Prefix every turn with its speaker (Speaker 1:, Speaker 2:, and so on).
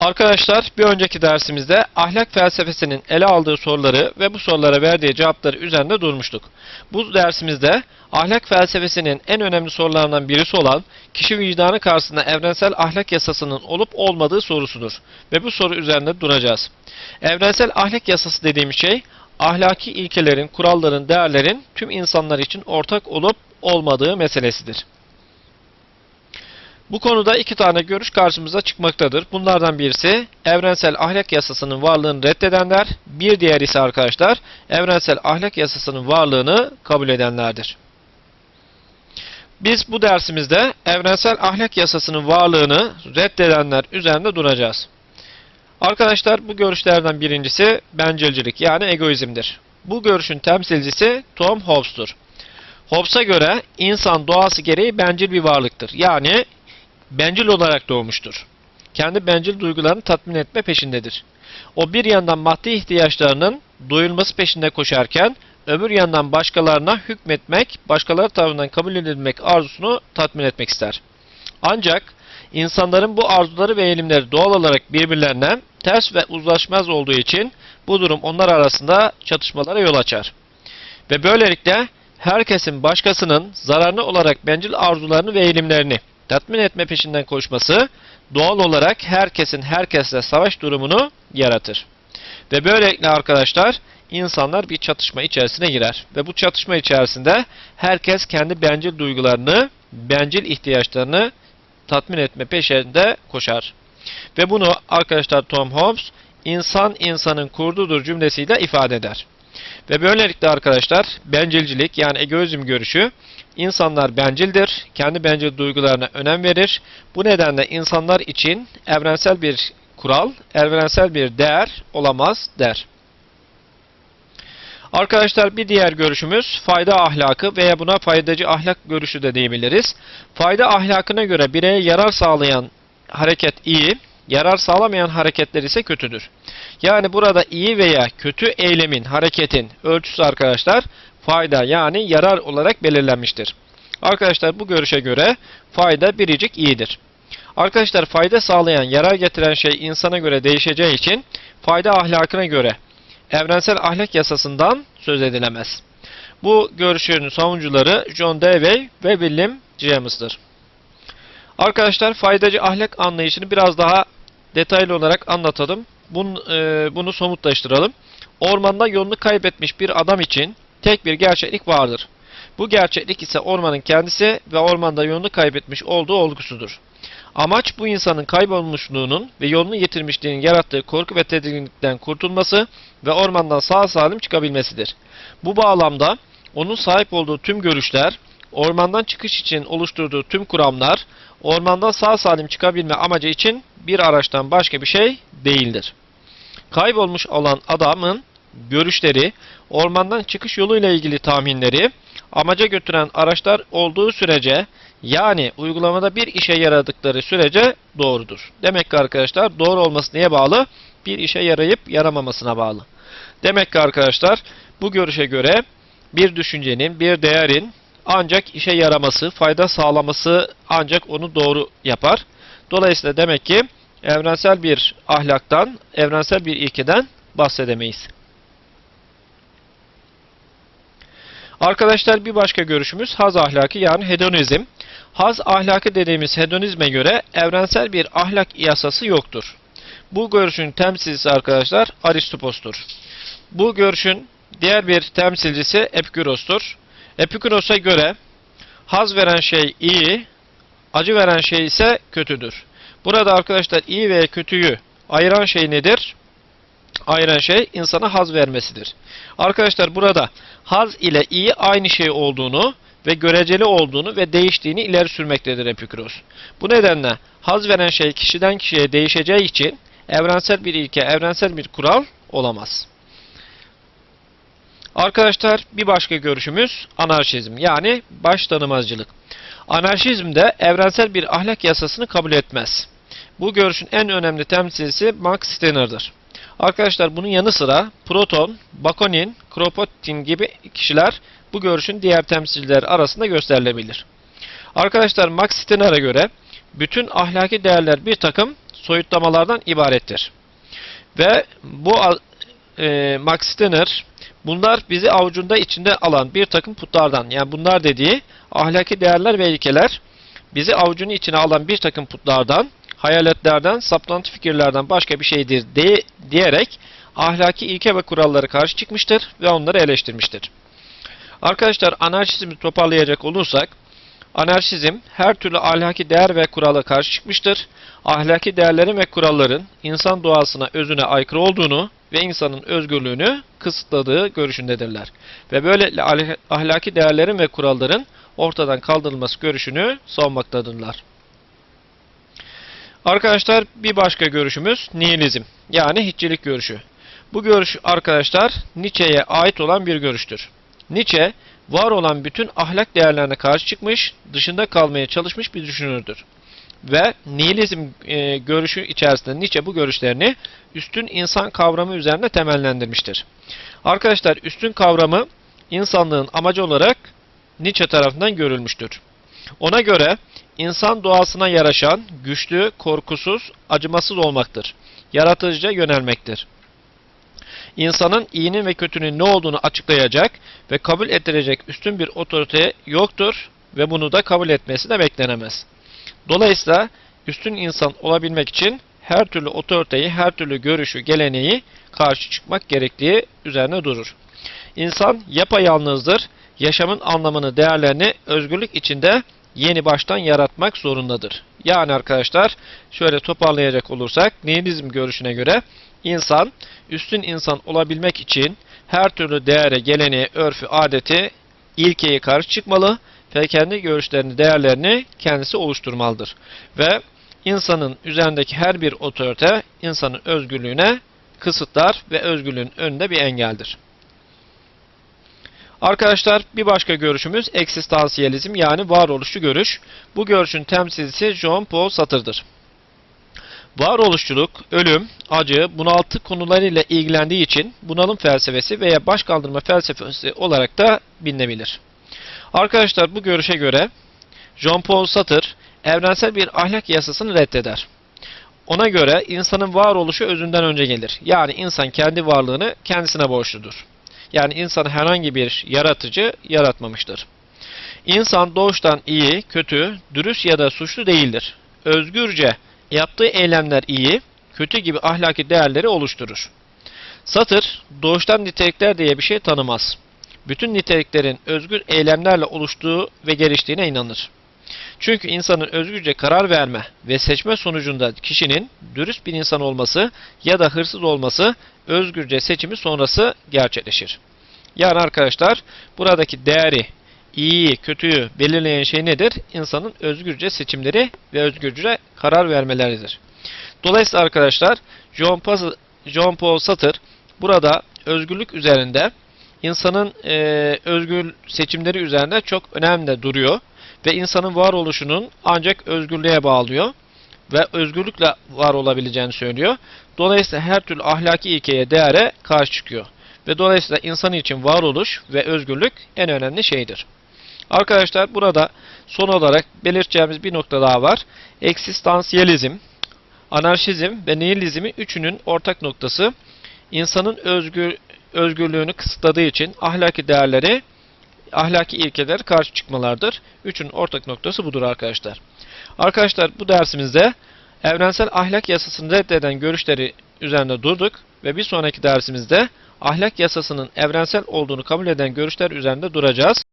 Speaker 1: Arkadaşlar bir önceki dersimizde ahlak felsefesinin ele aldığı soruları ve bu sorulara verdiği cevapları üzerinde durmuştuk. Bu dersimizde ahlak felsefesinin en önemli sorularından birisi olan kişi vicdanı karşısında evrensel ahlak yasasının olup olmadığı sorusudur. Ve bu soru üzerinde duracağız. Evrensel ahlak yasası dediğimiz şey ahlaki ilkelerin, kuralların, değerlerin tüm insanlar için ortak olup olmadığı meselesidir. Bu konuda iki tane görüş karşımıza çıkmaktadır. Bunlardan birisi evrensel ahlak yasasının varlığını reddedenler, bir diğer ise arkadaşlar evrensel ahlak yasasının varlığını kabul edenlerdir. Biz bu dersimizde evrensel ahlak yasasının varlığını reddedenler üzerinde duracağız. Arkadaşlar bu görüşlerden birincisi bencilcilik yani egoizmdir. Bu görüşün temsilcisi Tom Hobbes'tur. Hobbes'a göre insan doğası gereği bencil bir varlıktır. Yani bencil olarak doğmuştur. Kendi bencil duygularını tatmin etme peşindedir. O bir yandan maddi ihtiyaçlarının duyulması peşinde koşarken öbür yandan başkalarına hükmetmek, başkaları tarafından kabul edilmek arzusunu tatmin etmek ister. Ancak insanların bu arzuları ve eğilimleri doğal olarak birbirlerine ters ve uzlaşmaz olduğu için bu durum onlar arasında çatışmalara yol açar. Ve böylelikle herkesin başkasının zararlı olarak bencil arzularını ve eğilimlerini tatmin etme peşinden koşması doğal olarak herkesin herkesle savaş durumunu yaratır. Ve böylelikle arkadaşlar insanlar bir çatışma içerisine girer. Ve bu çatışma içerisinde herkes kendi bencil duygularını, bencil ihtiyaçlarını tatmin etme peşinde koşar. Ve bunu arkadaşlar Tom Hobbes insan insanın kurdudur cümlesiyle ifade eder. Ve böylelikle arkadaşlar bencilcilik yani egoizm görüşü insanlar bencildir, kendi bencil duygularına önem verir. Bu nedenle insanlar için evrensel bir kural, evrensel bir değer olamaz der. Arkadaşlar bir diğer görüşümüz fayda ahlakı veya buna faydacı ahlak görüşü de diyebiliriz. Fayda ahlakına göre bireye yarar sağlayan hareket iyi, yarar sağlamayan hareketler ise kötüdür. Yani burada iyi veya kötü eylemin, hareketin ölçüsü arkadaşlar fayda yani yarar olarak belirlenmiştir. Arkadaşlar bu görüşe göre fayda biricik iyidir. Arkadaşlar fayda sağlayan, yarar getiren şey insana göre değişeceği için fayda ahlakına göre evrensel ahlak yasasından söz edilemez. Bu görüşün savunucuları John Dewey ve William James'tır. Arkadaşlar faydacı ahlak anlayışını biraz daha detaylı olarak anlatalım. Bunu, e, bunu somutlaştıralım. Ormanda yolunu kaybetmiş bir adam için tek bir gerçeklik vardır. Bu gerçeklik ise ormanın kendisi ve ormanda yolunu kaybetmiş olduğu olgusudur. Amaç bu insanın kaybolmuşluğunun ve yolunu yitirmişliğinin yarattığı korku ve tedirginlikten kurtulması ve ormandan sağ salim çıkabilmesidir. Bu bağlamda onun sahip olduğu tüm görüşler, ormandan çıkış için oluşturduğu tüm kuramlar, ormandan sağ salim çıkabilme amacı için bir araçtan başka bir şey değildir. Kaybolmuş olan adamın görüşleri, ormandan çıkış yoluyla ilgili tahminleri, amaca götüren araçlar olduğu sürece yani uygulamada bir işe yaradıkları sürece doğrudur. Demek ki arkadaşlar doğru olması neye bağlı? Bir işe yarayıp yaramamasına bağlı. Demek ki arkadaşlar bu görüşe göre bir düşüncenin, bir değerin ancak işe yaraması, fayda sağlaması ancak onu doğru yapar. Dolayısıyla demek ki evrensel bir ahlaktan, evrensel bir ilkeden bahsedemeyiz. Arkadaşlar bir başka görüşümüz haz ahlakı yani hedonizm. Haz ahlakı dediğimiz hedonizme göre evrensel bir ahlak yasası yoktur. Bu görüşün temsilcisi arkadaşlar Aristopos'tur. Bu görüşün diğer bir temsilcisi Epiküros'tur. Epikuros'a göre haz veren şey iyi, acı veren şey ise kötüdür. Burada arkadaşlar iyi ve kötüyü ayıran şey nedir? Ayıran şey insana haz vermesidir. Arkadaşlar burada haz ile iyi aynı şey olduğunu ve göreceli olduğunu ve değiştiğini ileri sürmektedir Epikuros. Bu nedenle haz veren şey kişiden kişiye değişeceği için evrensel bir ilke, evrensel bir kural olamaz. Arkadaşlar bir başka görüşümüz anarşizm yani baş tanımazcılık. Anarşizm de evrensel bir ahlak yasasını kabul etmez. Bu görüşün en önemli temsilcisi Max Stirner'dır. Arkadaşlar bunun yanı sıra Proton, Bakunin, Kropotkin gibi kişiler bu görüşün diğer temsilcileri arasında gösterilebilir. Arkadaşlar Max Stirner'a göre bütün ahlaki değerler bir takım soyutlamalardan ibarettir. Ve bu e, Max Stirner bunlar bizi avucunda içinde alan bir takım putlardan yani bunlar dediği ahlaki değerler ve ilkeler bizi avucunun içine alan bir takım putlardan, hayaletlerden, saplantı fikirlerden başka bir şeydir de, diyerek ahlaki ilke ve kuralları karşı çıkmıştır ve onları eleştirmiştir. Arkadaşlar anarşizmi toparlayacak olursak, anarşizm her türlü ahlaki değer ve kurala karşı çıkmıştır. Ahlaki değerlerin ve kuralların insan doğasına, özüne aykırı olduğunu ve insanın özgürlüğünü kısıtladığı görüşündedirler. Ve böyle ahlaki değerlerin ve kuralların ortadan kaldırılması görüşünü savunmaktadırlar. Arkadaşlar bir başka görüşümüz nihilizm yani hiççilik görüşü. Bu görüş arkadaşlar Nietzsche'ye ait olan bir görüştür. Nietzsche var olan bütün ahlak değerlerine karşı çıkmış, dışında kalmaya çalışmış bir düşünürdür. Ve nihilizm e, görüşü içerisinde Nietzsche bu görüşlerini üstün insan kavramı üzerine temellendirmiştir. Arkadaşlar üstün kavramı insanlığın amacı olarak Nietzsche tarafından görülmüştür. Ona göre insan doğasına yaraşan güçlü, korkusuz, acımasız olmaktır. Yaratıcıca yönelmektir. İnsanın iyinin ve kötünün ne olduğunu açıklayacak ve kabul ettirecek üstün bir otorite yoktur ve bunu da kabul etmesi de beklenemez. Dolayısıyla üstün insan olabilmek için her türlü otoriteyi, her türlü görüşü, geleneği karşı çıkmak gerektiği üzerine durur. İnsan yapayalnızdır, yaşamın anlamını, değerlerini özgürlük içinde yeni baştan yaratmak zorundadır. Yani arkadaşlar şöyle toparlayacak olursak nihilizm görüşüne göre insan üstün insan olabilmek için her türlü değere, geleneğe, örfü, adeti, ilkeye karşı çıkmalı ve kendi görüşlerini, değerlerini kendisi oluşturmalıdır. Ve insanın üzerindeki her bir otorite insanın özgürlüğüne kısıtlar ve özgürlüğün önünde bir engeldir. Arkadaşlar bir başka görüşümüz eksistansiyelizm yani varoluşçu görüş. Bu görüşün temsilcisi Jean-Paul Sartre'dır. Varoluşçuluk, ölüm, acı, bunaltı konularıyla ilgilendiği için bunalım felsefesi veya başkaldırma felsefesi olarak da bilinebilir. Arkadaşlar bu görüşe göre Jean-Paul Sartre evrensel bir ahlak yasasını reddeder. Ona göre insanın varoluşu özünden önce gelir. Yani insan kendi varlığını kendisine borçludur. Yani insan herhangi bir yaratıcı yaratmamıştır. İnsan doğuştan iyi, kötü, dürüst ya da suçlu değildir. Özgürce yaptığı eylemler iyi, kötü gibi ahlaki değerleri oluşturur. Satır, doğuştan nitelikler diye bir şey tanımaz. Bütün niteliklerin özgür eylemlerle oluştuğu ve geliştiğine inanır. Çünkü insanın özgürce karar verme ve seçme sonucunda kişinin dürüst bir insan olması ya da hırsız olması özgürce seçimi sonrası gerçekleşir. Yani arkadaşlar buradaki değeri, iyiyi, kötüyü belirleyen şey nedir? İnsanın özgürce seçimleri ve özgürce karar vermeleridir. Dolayısıyla arkadaşlar John Paul, John Sartre burada özgürlük üzerinde insanın e, özgür seçimleri üzerinde çok önemli duruyor ve insanın varoluşunun ancak özgürlüğe bağlıyor ve özgürlükle var olabileceğini söylüyor. Dolayısıyla her türlü ahlaki ilkeye, değere karşı çıkıyor. Ve dolayısıyla insan için varoluş ve özgürlük en önemli şeydir. Arkadaşlar burada son olarak belirteceğimiz bir nokta daha var. Eksistansiyelizm, anarşizm ve nihilizmin üçünün ortak noktası insanın özgür, özgürlüğünü kısıtladığı için ahlaki değerleri, ahlaki ilkeleri karşı çıkmalardır. Üçünün ortak noktası budur arkadaşlar. Arkadaşlar bu dersimizde evrensel ahlak yasasını reddeden görüşleri üzerinde durduk ve bir sonraki dersimizde ahlak yasasının evrensel olduğunu kabul eden görüşler üzerinde duracağız.